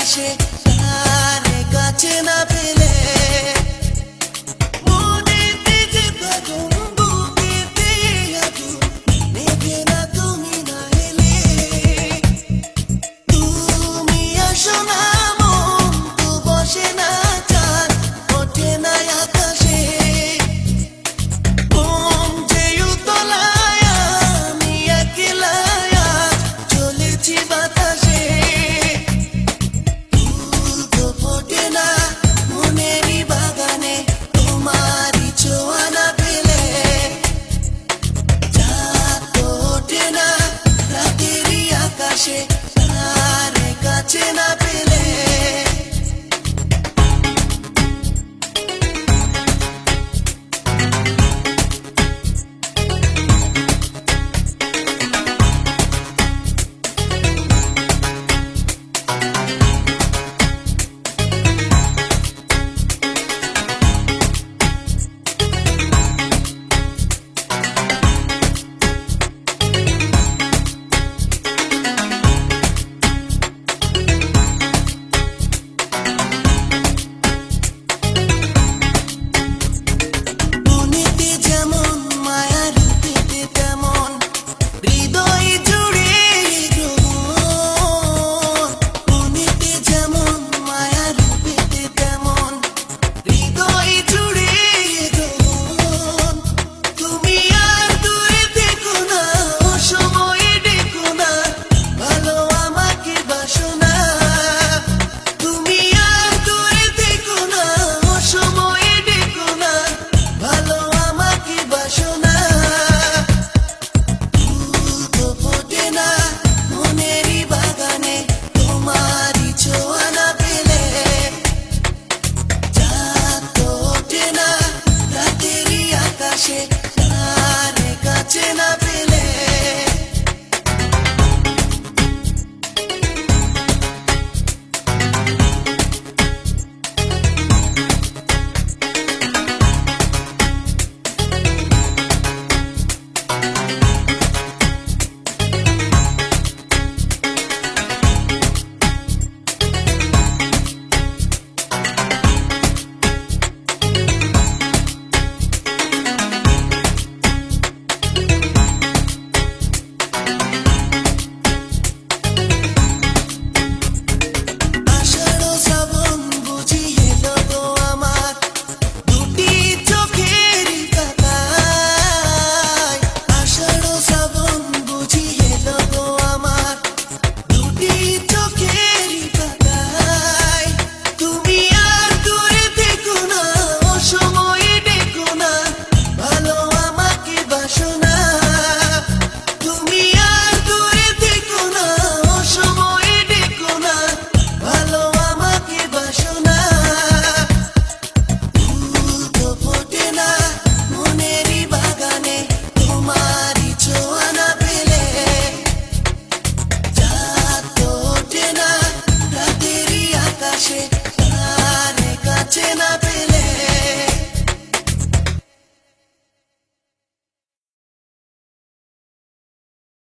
আসে তার কাছে না পেলে shit.